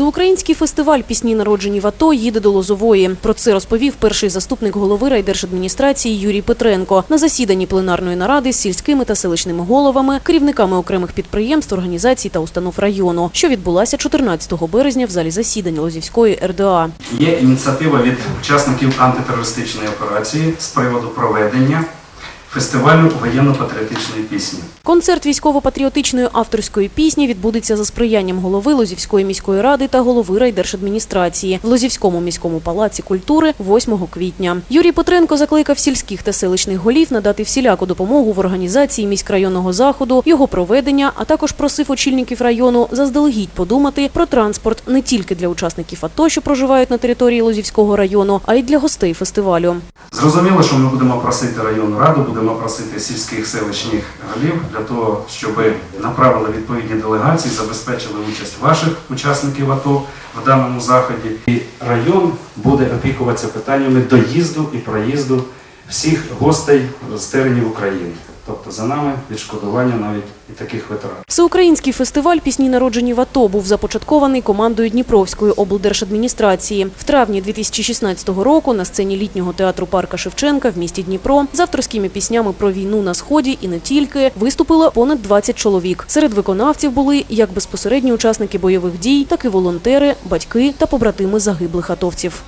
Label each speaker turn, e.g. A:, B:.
A: Всеукраїнський фестиваль пісні народжені в АТО їде до Лозової. Про це розповів перший заступник голови райдержадміністрації Юрій Петренко на засіданні пленарної наради з сільськими та селищними головами, керівниками окремих підприємств, організацій та установ району, що відбулася 14 березня в залі засідань Лозівської РДА.
B: Є ініціатива від учасників антитерористичної операції з приводу проведення фестивалю воєнно-патріотичної пісні.
A: Концерт військово-патріотичної авторської пісні відбудеться за сприянням голови Лозівської міської ради та голови райдержадміністрації в Лозівському міському палаці культури 8 квітня. Юрій Петренко закликав сільських та селищних голів надати всіляку допомогу в організації міськрайонного заходу, його проведення, а також просив очільників району заздалегідь подумати про транспорт не тільки для учасників АТО, що проживають на території Лозівського району, а й для гостей фестивалю.
B: Зрозуміло, що ми будемо просити районну раду, будемо просити сільських селищних голів для того, щоб направили відповідні делегації, забезпечили участь ваших учасників АТО в даному заході. І район буде опікуватися питаннями доїзду і проїзду всіх гостей з теренів України. Тобто за нами відшкодування навіть і таких витрат.
A: Всеукраїнський фестиваль пісні народжені в АТО був започаткований командою Дніпровської облдержадміністрації. В травні 2016 року на сцені літнього театру парка Шевченка в місті Дніпро з авторськими піснями про війну на сході і не тільки виступило понад 20 чоловік. Серед виконавців були як безпосередні учасники бойових дій, так і волонтери, батьки та побратими загиблих атовців.